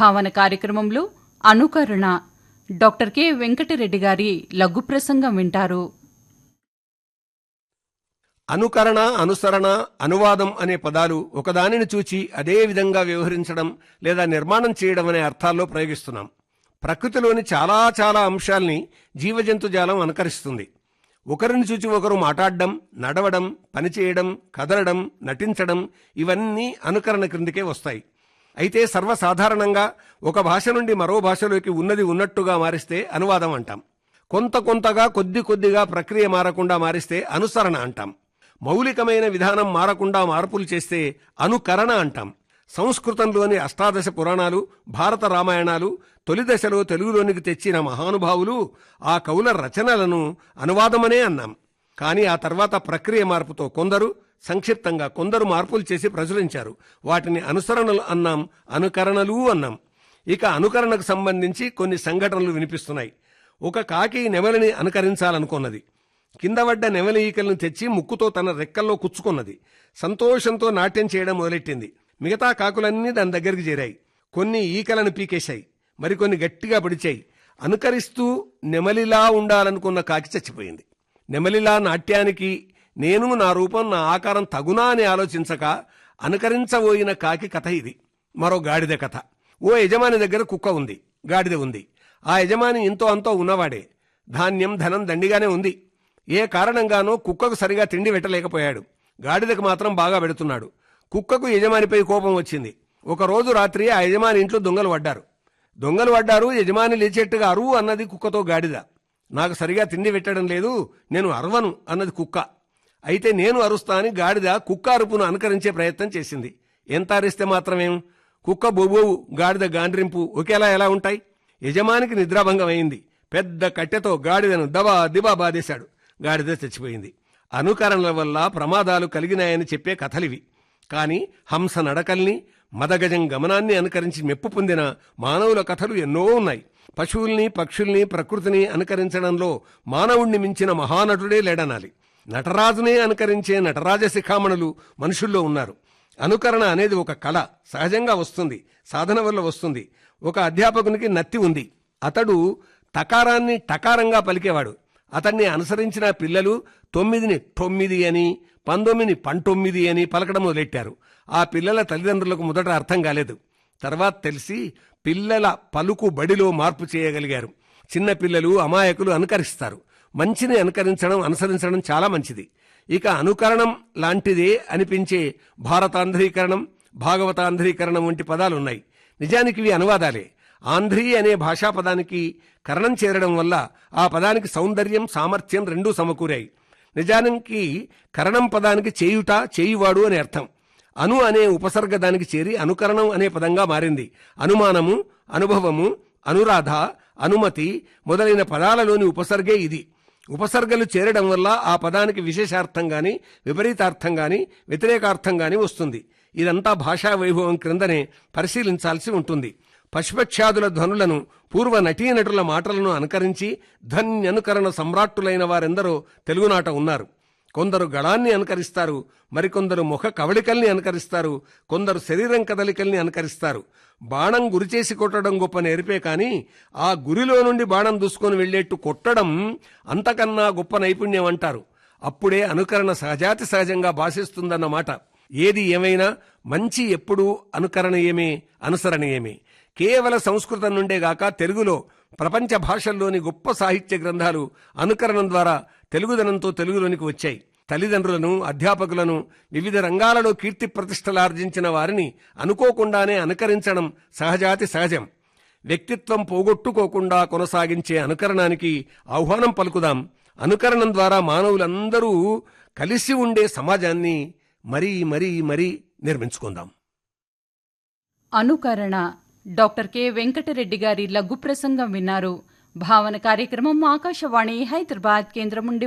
భావన కార్యక్రమంలో అనుకరణ డాక్టర్ కె వెంకటరెడ్డి గారి లఘు ప్రసంగం వింటారు. అనుకరణ అనుసరణ అనువాదం అనే పదాలు ఒకదానిని చూచి అదే విధంగా వ్యవహరించడం లేదా నిర్మాణం చేయడం అనే అర్థాల్లో ప్రయోగిస్తున్నాం. ప్రకృతిలోని చాలా చాలా అంశాల్ని జీవజంతుజాలం అనుకరిస్తుంది. ఒకరిని చూచి ఒకరు మాట్లాడడం నడవడం పనిచేయడం కదలడం నటించడం ఇవన్నీ అనుకరణ క్రిందికే వస్తాయి. అయితే సర్వసాధారణంగా ఒక భాష నుండి మరో భాషలోకి ఉన్నది ఉన్నట్టుగా మారిస్తే అనువాదం అంటాం. కొంత కొంతగా కొద్ది కొద్దిగా ప్రక్రియ మారకుండా మారిస్తే అనుసరణ అంటాం. మౌలికమైన విధానం మారకుండా మార్పులు చేస్తే అనుకరణ అంటాం. సంస్కృతంలోని అష్టాదశ పురాణాలు భారత రామాయణాలు తొలి దశలో తెలుగులోనికి తెచ్చిన మహానుభావులు ఆ కవుల రచనలను అనువాదమనే అన్నాం. కానీ ఆ తర్వాత ప్రక్రియ మార్పుతో కొందరు సంక్షిప్తంగా కొందరు మార్పులు చేసి ప్రచురించారు. వాటిని అనుసరణలు అన్నాం అనుకరణలు అన్నాం. ఇక అనుకరణకు సంబంధించి కొన్ని సంఘటనలు వినిపిస్తున్నాయి. ఒక కాకి నెమలిని అనుకరించాలనుకున్నది. కింద పడ్డ నెమలి ఈకలను తెచ్చి ముక్కుతో తన రెక్కల్లో కుచ్చుకున్నది. సంతోషంతో నాట్యం చేయడం మొదలెట్టింది. మిగతా కాకులన్నీ దాని దగ్గరికి చేరాయి. కొన్ని ఈకలను పీకేశాయి. మరికొన్ని గట్టిగా పడిచాయి. అనుకరిస్తూ నెమలిలా ఉండాలనుకున్న కాకి చచ్చిపోయింది. నెమలిలా నాట్యానికి నేను నా రూపం నా ఆకారం తగునా అని ఆలోచించక అనుకరించబోయిన కాకి కథ ఇది. మరో గాడిద కథ. ఓ యజమాని దగ్గర కుక్క ఉంది. గాడిద ఉంది. ఆ యజమాని ఇంతో అంతో ఉన్నవాడే. ధాన్యం ధనం దండిగానే ఉంది. ఏ కారణంగానో కుక్కకు సరిగా తిండి పెట్టలేకపోయాడు. గాడిదకు మాత్రం బాగా పెడుతున్నాడు. కుక్కకు యజమానిపై కోపం వచ్చింది. ఒకరోజు రాత్రి ఆ యజమాని ఇంట్లో దొంగలు పడ్డారు. దొంగలు పడ్డారు యజమాని లేచేట్టుగా అరువు అన్నది కుక్కతో గాడిద. నాకు సరిగా తిండి పెట్టడం లేదు నేను అరవను అన్నది కుక్క. అయితే నేను అరుస్తా అని గాడిద కుక్క అరుపును అనుకరించే ప్రయత్నం చేసింది. ఎంత అరిస్తే మాత్రమేం? కుక్క బొబోవు గాడిద గాండ్రింపు ఒకేలా ఎలా ఉంటాయి? యజమానికి నిద్రాభంగం అయింది పెద్ద కట్టెతో గాడిదను దబా దిబా బాధేశాడు గాడిద చచ్చిపోయింది. అనుకరణల వల్ల ప్రమాదాలు కలిగినాయని చెప్పే కథలివి. కాని హంస నడకల్ని మదగజం గమనాన్ని అనుకరించి మెప్పు పొందిన మానవుల కథలు ఎన్నో ఉన్నాయి. పశువుల్ని పక్షుల్ని ప్రకృతిని అనుకరించడంలో మానవుణ్ణి మించిన మహానటుడే లేడనాలి. నటరాజునే అనుకరించే నటరాజ శిఖామణులు మనుషుల్లో ఉన్నారు. అనుకరణ అనేది ఒక కళ. సహజంగా వస్తుంది. సాధన వల్ల వస్తుంది. ఒక అధ్యాపకునికి నత్తి ఉంది. అతడు తకారాన్ని టకారంగా పలికేవాడు. అతన్ని అనుసరించిన పిల్లలు తొమ్మిదిని తొమ్మిది అని పంతొమ్మిది పంతొమ్మిది అని పలకడం మొదలెట్టారు. ఆ పిల్లల తల్లిదండ్రులకు మొదట అర్థం కాలేదు. తర్వాత తెలిసి పిల్లల పలుకు బడిలో మార్పు చేయగలిగారు. చిన్న పిల్లలు అమాయకులు అనుకరిస్తారు. మంచిని అనుకరించడం అనుసరించడం చాలా మంచిది. ఇక అనుకరణం లాంటిదే అనిపించే భారతాంధ్రీకరణం భాగవతాంధ్రీకరణం వంటి పదాలున్నాయి. నిజానికి ఇవి అనువాదాలే. ఆంధ్రీ అనే భాషా పదానికి కరణం చేరడం వల్ల ఆ పదానికి సౌందర్యం సామర్థ్యం రెండూ సమకూరాయి. నిజానికి కరణం పదానికి చేయుట చేయువాడు అని అర్థం. అను అనే ఉపసర్గ దానికి చేరి అనుకరణం అనే పదంగా మారింది. అనుమానము అనుభవము అనురాధ అనుమతి మొదలైన పదాలలోని ఉపసర్గే ఇది. ఉపసర్గలు చేరడం వల్ల ఆ పదానికి విశేషార్థం గాని విపరీతార్థం గాని వ్యతిరేకార్థం గాని వస్తుంది. ఇదంతా భాషా వైభవం క్రిందనే పరిశీలించాల్సి ఉంటుంది. పశుపక్షాదుల ధ్వనులను పూర్వ నటీనటుల మాటలను అనుకరించి ధ్వన్యనుకరణ సమ్రాట్టులైన వారెందరో తెలుగునాట ఉన్నారు. కొందరు గళాన్ని అనుకరిస్తారు మరికొందరు ముఖ కవళికల్ని అనుకరిస్తారు కొందరు శరీరం కదలికల్ని అనుకరిస్తారు. బాణం గురిచేసి కొట్టడం గొప్ప నేర్పే కానీ ఆ గురిలో నుండి బాణం దూసుకొని వెళ్ళేట్టు కొట్టడం అంతకన్నా గొప్ప నైపుణ్యం అంటారు. అప్పుడే అనుకరణ సహజాతి సహజంగా భాషిస్తుందన్నమాట. ఏది ఏమైనా మంచి ఎప్పుడూ అనుకరణీయమే అనుసరణీయమే. కేవల సంస్కృతం నుండే గాక తెలుగులో ప్రపంచ భాషల్లోని గొప్ప సాహిత్య గ్రంథాలు అనుకరణం ద్వారా తెలుగుదనంతో తెలుగులోనికి వచ్చాయి. తల్లిదండ్రులను అధ్యాపకులను వివిధ రంగాలలో కీర్తి ప్రతిష్టలార్జించిన వారిని అనుకోకుండానే అనుకరించడం సహజాతి సహజం. వ్యక్తిత్వం పోగొట్టుకోకుండా కొనసాగించే అనుకరణానికి ఆహ్వానం పలుకుదాం. అనుకరణం ద్వారా మానవులందరూ కలిసి ఉండే సమాజాన్ని మరీ మరీ మరీ నిర్మించుకుందాం. అనుకరణ. Doctor K. వెంకటరెడ్డి గారి లఘు ప్రసంగం విన్నారు. భావన కార్యక్రమం ఆకాశవాణి హైదరాబాద్ కేంద్రం నుండి